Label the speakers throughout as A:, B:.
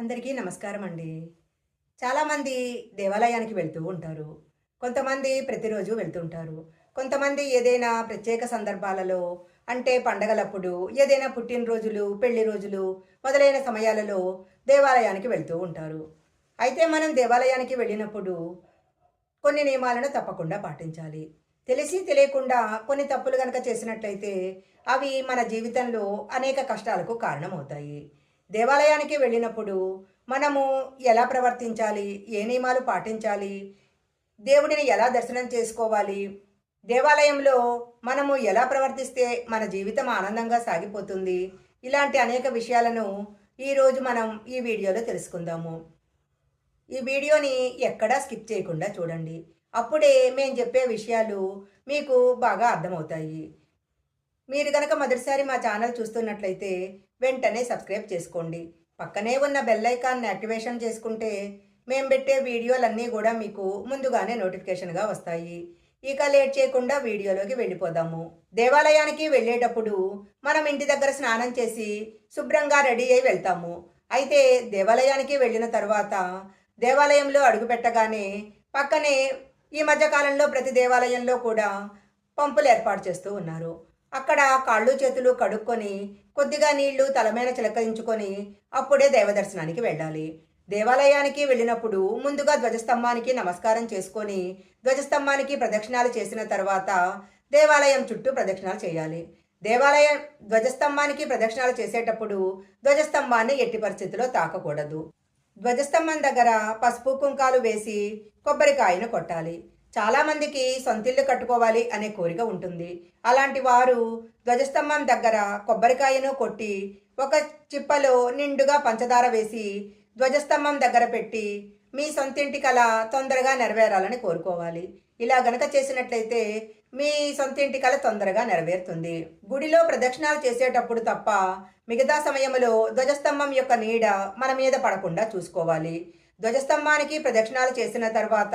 A: అందరికీ నమస్కారం అండి. చాలామంది దేవాలయానికి వెళ్తూ ఉంటారు. కొంతమంది ప్రతిరోజు వెళ్తుంటారు కొంతమంది ఏదైనా ప్రత్యేక సందర్భాలలో అంటే పండగలప్పుడు ఏదైనా పుట్టినరోజులు పెళ్ళి రోజులు మొదలైన సమయాలలో దేవాలయానికి వెళ్తూ ఉంటారు. అయితే మనం దేవాలయానికి వెళ్ళినప్పుడు కొన్ని నియమాలను తప్పకుండా పాటించాలి. తెలిసి తెలియకుండా కొన్ని తప్పులు కనుక చేసినట్లయితే అవి మన జీవితంలో అనేక కష్టాలకు కారణమవుతాయి. దేవాలయానికి వెళ్ళినప్పుడు మనము ఎలా ప్రవర్తించాలి? ఏ నియమాలు పాటించాలి? దేవుడిని ఎలా దర్శనం చేసుకోవాలి? దేవాలయంలో మనము ఎలా ప్రవర్తిస్తే మన జీవితం ఆనందంగా సాగిపోతుంది? ఇలాంటి అనేక విషయాలను ఈరోజు మనం ఈ వీడియోలో తెలుసుకుందాము. ఈ వీడియోని ఎక్కడా స్కిప్ చేయకుండా చూడండి. అప్పుడే మేము చెప్పే విషయాలు మీకు బాగా అర్థమవుతాయి. మీరు కనుక మొదటిసారి మా ఛానల్ చూస్తున్నట్లయితే వెంటనే సబ్స్క్రైబ్ చేసుకోండి. పక్కనే ఉన్న బెల్ ఐకాన్ని యాక్టివేషన్ చేసుకుంటే మేము పెట్టే వీడియోలన్నీ కూడా మీకు ముందుగానే నోటిఫికేషన్గా వస్తాయి. ఇక లేట్ చేయకుండా వీడియోలోకి వెళ్ళిపోదాము. దేవాలయానికి వెళ్ళేటప్పుడు మనం ఇంటి దగ్గర స్నానం చేసి శుభ్రంగా రెడీ అయి వెళ్తాము. అయితే దేవాలయానికి వెళ్ళిన తర్వాత దేవాలయంలో అడుగు పెట్టగానే పక్కనే ఈ మధ్యకాలంలో ప్రతి దేవాలయంలో కూడా పంపులు ఏర్పాటు చేస్తూ ఉన్నారు. అక్కడ కాళ్ళు చేతులు కడుక్కొని కొద్దిగా నీళ్ళు తలమైన చిలకరించుకొని అప్పుడే దైవదర్శనానికి వెళ్ళాలి. దేవాలయానికి వెళ్ళినప్పుడు ముందుగా ధ్వజస్తంభానికి నమస్కారం చేసుకొని ధ్వజస్తంభానికి ప్రదక్షిణాలు చేసిన తర్వాత దేవాలయం చుట్టూ ప్రదక్షిణాలు చేయాలి. దేవాలయం ధ్వజస్తంభానికి ప్రదక్షిణాలు చేసేటప్పుడు ధ్వజస్తంభాన్ని ఎట్టి పరిస్థితిలో తాకకూడదు. ధ్వజస్తంభం దగ్గర పసుపు కుంకాలు వేసి కొబ్బరికాయను కొట్టాలి. చాలామందికి సొంతిల్లు కట్టుకోవాలి అనే కోరిక ఉంటుంది. అలాంటి వారు ధ్వజస్తంభం దగ్గర కొబ్బరికాయను కొట్టి ఒక చిప్పలో నిండుగా పంచదార వేసి ధ్వజస్తంభం దగ్గర పెట్టి మీ సొంతింటి కళ తొందరగా నెరవేరాలని కోరుకోవాలి. ఇలా గనక చేసినట్లయితే మీ సొంతింటి కళ తొందరగా నెరవేరుతుంది. గుడిలో ప్రదక్షిణాలు చేసేటప్పుడు తప్ప మిగతా సమయంలో ధ్వజస్తంభం యొక్క నీడ మన మీద పడకుండా చూసుకోవాలి. ధ్వజస్తంభానికి ప్రదక్షిణాలు చేసిన తర్వాత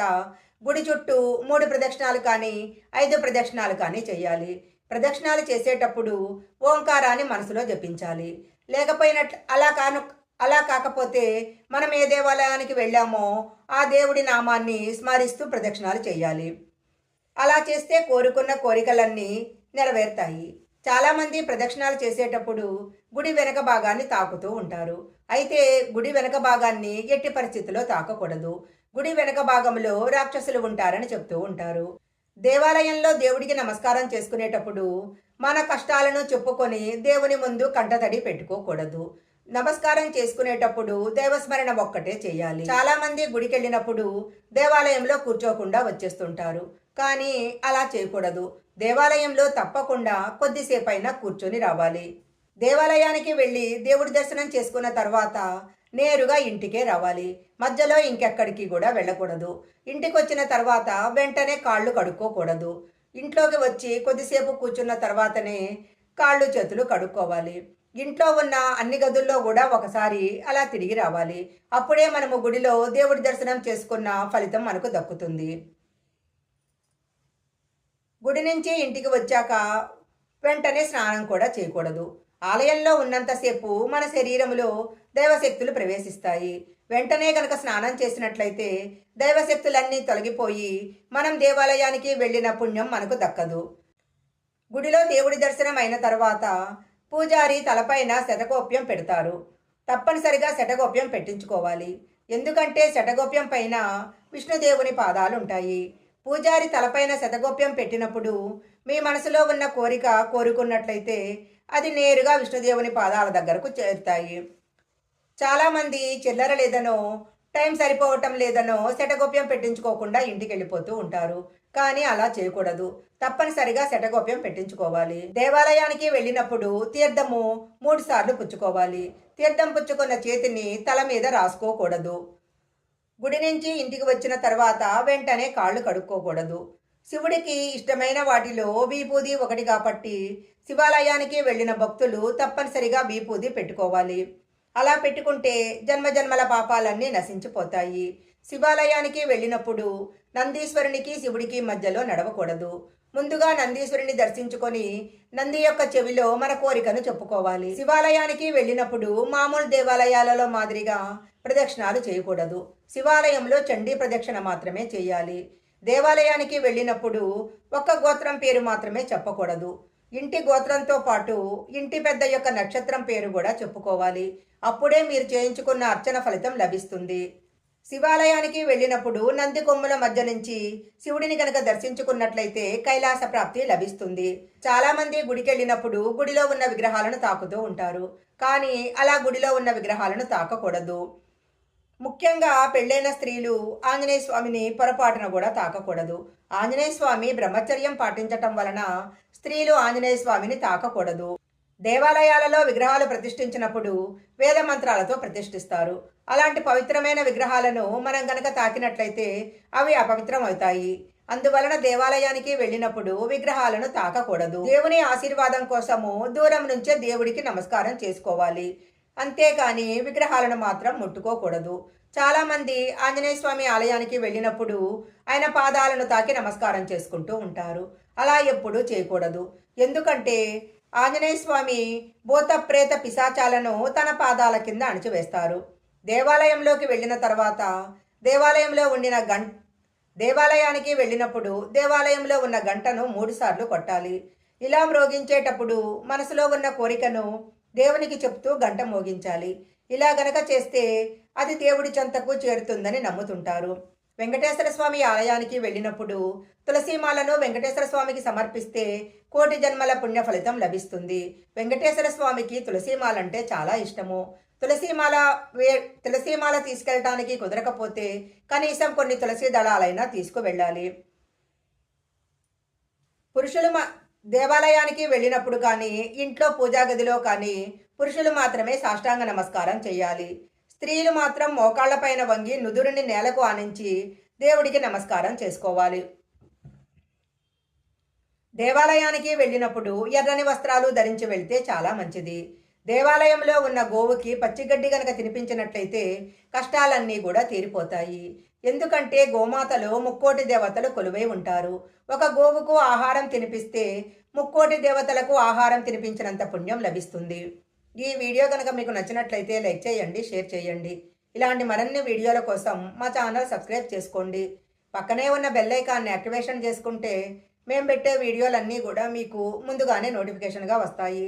A: గుడి చుట్టూ మూడు ప్రదక్షిణాలు కానీ ఐదు ప్రదక్షిణాలు కానీ చేయాలి. ప్రదక్షిణాలు చేసేటప్పుడు ఓంకారాన్ని మనసులో జపించాలి. లేకపోయినట్లు అలా కాను అలా కాకపోతే మనం ఏ దేవాలయానికి వెళ్ళామో ఆ దేవుడి నామాన్ని స్మరిస్తూ ప్రదక్షిణాలు చేయాలి. అలా చేస్తే కోరుకున్న కోరికలన్నీ నెరవేరుతాయి. చాలామంది ప్రదక్షిణాలు చేసేటప్పుడు గుడి వెనక భాగాన్ని తాకుతూ ఉంటారు. అయితే గుడి వెనక భాగాన్ని ఎట్టి పరిస్థితిలో తాకకూడదు. గుడి వెనక భాగంలో రాక్షసులు ఉంటారని చెప్తూ ఉంటారు. దేవాలయంలో దేవుడికి నమస్కారం చేసుకునేటప్పుడు మన కష్టాలను చెప్పుకొని దేవుని ముందు కంటతడి పెట్టుకోకూడదు. నమస్కారం చేసుకునేటప్పుడు దేవస్మరణ ఒక్కటే చేయాలి. చాలా మంది గుడికి వెళ్ళినప్పుడు దేవాలయంలో కూర్చోకుండా వచ్చేస్తుంటారు. కానీ అలా చేయకూడదు. దేవాలయంలో తప్పకుండా కొద్దిసేపు అయినా కూర్చొని రావాలి. దేవాలయానికి వెళ్ళి దేవుడి దర్శనం చేసుకున్న తర్వాత నేరుగా ఇంటికే రావాలి. మధ్యలో ఇంకెక్కడికి కూడా వెళ్ళకూడదు. ఇంటికి వచ్చిన తర్వాత వెంటనే కాళ్ళు కడుక్కోకూడదు. ఇంట్లోకి వచ్చి కొద్దిసేపు కూర్చున్న తర్వాతనే కాళ్ళు చేతులు కడుక్కోవాలి. ఇంట్లో ఉన్న అన్ని గదుల్లో కూడా ఒకసారి అలా తిరిగి రావాలి. అప్పుడే మనము గుడిలో దేవుడి దర్శనం చేసుకున్న ఫలితం మనకు దక్కుతుంది. గుడి నుంచి ఇంటికి వచ్చాక వెంటనే స్నానం కూడా చేయకూడదు. ఆలయంలో ఉన్నంతసేపు మన శరీరంలో దైవశక్తులు ప్రవేశిస్తాయి. వెంటనే గనక స్నానం చేసినట్లయితే దైవశక్తులన్నీ తొలగిపోయి మనం దేవాలయానికి వెళ్ళిన పుణ్యం మనకు దక్కదు. గుడిలో దేవుడి దర్శనం అయిన తర్వాత పూజారి తలపైన శతగోప్యం పెడతారు. తప్పనిసరిగా శటగోప్యం పెట్టించుకోవాలి. ఎందుకంటే శటగోప్యం పైన విష్ణుదేవుని పాదాలు ఉంటాయి పూజారి తలపైన శతగోప్యం పెట్టినప్పుడు మీ మనసులో ఉన్న కోరిక కోరుకున్నట్లయితే అది నేరుగా విష్ణుదేవుని పాదాల దగ్గరకు చేరుతాయి. చాలామంది చిల్లర లేదనో టైం సరిపోవటం లేదనో శటగోప్యం పెట్టించుకోకుండా ఇంటికి వెళ్ళిపోతూ ఉంటారు. కానీ అలా చేయకూడదు. తప్పనిసరిగా శటగోప్యం పెట్టించుకోవాలి. దేవాలయానికి వెళ్ళినప్పుడు తీర్థము మూడు సార్లు పుచ్చుకోవాలి. తీర్థం పుచ్చుకున్న చేతిని తల మీద రాసుకోకూడదు. గుడి నుంచి ఇంటికి వచ్చిన తర్వాత వెంటనే కాళ్ళు కడుక్కోకూడదు. శివుడికి ఇష్టమైన వాటిలో బీపూది ఒకటి కాబట్టి శివాలయానికి వెళ్ళిన భక్తులు తప్పనిసరిగా బీపూది పెట్టుకోవాలి. అలా పెట్టుకుంటే జన్మజన్మల పాపాలన్నీ నశించిపోతాయి. శివాలయానికి వెళ్ళినప్పుడు నందీశ్వరునికి శివుడికి మధ్యలో నడవకూడదు. ముందుగా నందీశ్వరుని దర్శించుకొని నంది యొక్క చెవిలో మన కోరికను చెప్పుకోవాలి. శివాలయానికి వెళ్ళినప్పుడు మామూలు దేవాలయాలలో మాదిరిగా ప్రదక్షిణాలు చేయకూడదు. శివాలయంలో చండీ ప్రదక్షిణ మాత్రమే చేయాలి. దేవాలయానికి వెళ్ళినప్పుడు ఒక్క గోత్రం పేరు మాత్రమే చెప్పకూడదు. ఇంటి గోత్రంతో పాటు ఇంటి పెద్ద యొక్క నక్షత్రం పేరు కూడా చెప్పుకోవాలి. అప్పుడే మీరు చేయించుకున్న అర్చన ఫలితం లభిస్తుంది. శివాలయానికి వెళ్ళినప్పుడు నంది కొమ్ముల మధ్య నుంచి శివుడిని కనుక దర్శించుకున్నట్లయితే కైలాస ప్రాప్తి లభిస్తుంది. చాలామంది గుడికెళ్ళినప్పుడు గుడికి వెళ్ళినప్పుడు గుడిలో ఉన్న విగ్రహాలను తాకుతూ ఉంటారు. కానీ అలా గుడిలో ఉన్న విగ్రహాలను తాకకూడదు. ముఖ్యంగా పెళ్ళైన స్త్రీలు ఆంజనేయ స్వామిని పొరపాటున కూడా తాకకూడదు. ఆంజనేయ స్వామి బ్రహ్మచర్యం పాటించటం వలన స్త్రీలు ఆంజనేయ స్వామిని తాకకూడదు. దేవాలయాలలో విగ్రహాలు ప్రతిష్ఠించినప్పుడు వేద మంత్రాలతో ప్రతిష్ఠిస్తారు. అలాంటి పవిత్రమైన విగ్రహాలను మనం గనక తాకినట్లయితే అవి అపవిత్రం అవుతాయి. అందువలన దేవాలయానికి వెళ్ళినప్పుడు విగ్రహాలను తాకకూడదు. దేవుని ఆశీర్వాదం కోసము దూరం నుంచే దేవుడికి నమస్కారం చేసుకోవాలి. అంతేకాని విగ్రహాలను మాత్రం ముట్టుకోకూడదు. చాలామంది ఆంజనేయ స్వామి ఆలయానికి వెళ్ళినప్పుడు ఆయన పాదాలను తాకి నమస్కారం చేసుకుంటూ ఉంటారు. అలా ఎప్పుడూ చేయకూడదు. ఎందుకంటే ఆంజనేయ స్వామి భూత ప్రేత పిశాచాలను తన పాదాల కింద అణిచివేస్తారు. దేవాలయంలోకి వెళ్ళిన తర్వాత దేవాలయంలో ఉండిన గం దేవాలయానికి వెళ్ళినప్పుడు దేవాలయంలో ఉన్న గంటను మూడుసార్లు కొట్టాలి. ఇలా మ్రోగించేటప్పుడు మనసులో ఉన్న కోరికను దేవునికి చెప్తూ గంట మోగించాలి. ఇలా గనక చేస్తే అది దేవుడి చెంతకు చేరుతుందని నమ్ముతుంటారు. వెంకటేశ్వర స్వామి ఆలయానికి వెళ్ళినప్పుడు తులసీమాలను వెంకటేశ్వర స్వామికి సమర్పిస్తే కోటి జన్మల పుణ్య ఫలితం లభిస్తుంది. వెంకటేశ్వర స్వామికి తులసీమాలంటే చాలా ఇష్టము. తులసీమాల వే తులసీమాల తీసుకెళ్ళటానికి కుదరకపోతే కనీసం కొన్ని తులసీ దళాలైనా తీసుకువెళ్ళాలి. పురుషులు మా దేవాలయానికి వెళ్ళినప్పుడు కానీ ఇంట్లో పూజా గదిలో కానీ పురుషులు మాత్రమే సాష్టాంగ నమస్కారం చేయాలి. స్త్రీలు మాత్రం మోకాళ్ళపైన వంగి నుదురుని నేలకు ఆనించి దేవుడికి నమస్కారం చేసుకోవాలి. దేవాలయానికి వెళ్ళినప్పుడు ఎర్రని వస్త్రాలు ధరించి వెళ్తే చాలా మంచిది. దేవాలయంలో ఉన్న గోవుకి పచ్చిగడ్డి గనక తినిపించినట్లయితే కష్టాలన్నీ కూడా తీరిపోతాయి. ఎందుకంటే గోమాతలో ముక్కోటి దేవతలు కొలువై ఉంటారు. ఒక గోవుకు ఆహారం తినిపిస్తే ముక్కోటి దేవతలకు ఆహారం తినిపించినంత పుణ్యం లభిస్తుంది. ఈ వీడియో కనుక మీకు నచ్చినట్లయితే లైక్ చేయండి షేర్ చేయండి. ఇలాంటి మరిన్ని వీడియోల కోసం మా ఛానల్ సబ్స్క్రైబ్ చేసుకోండి. పక్కనే ఉన్న బెల్ ఐకాన్ని యాక్టివేషన్ చేసుకుంటే మేము పెట్టే వీడియోలన్నీ కూడా మీకు ముందుగానే నోటిఫికేషన్గా వస్తాయి.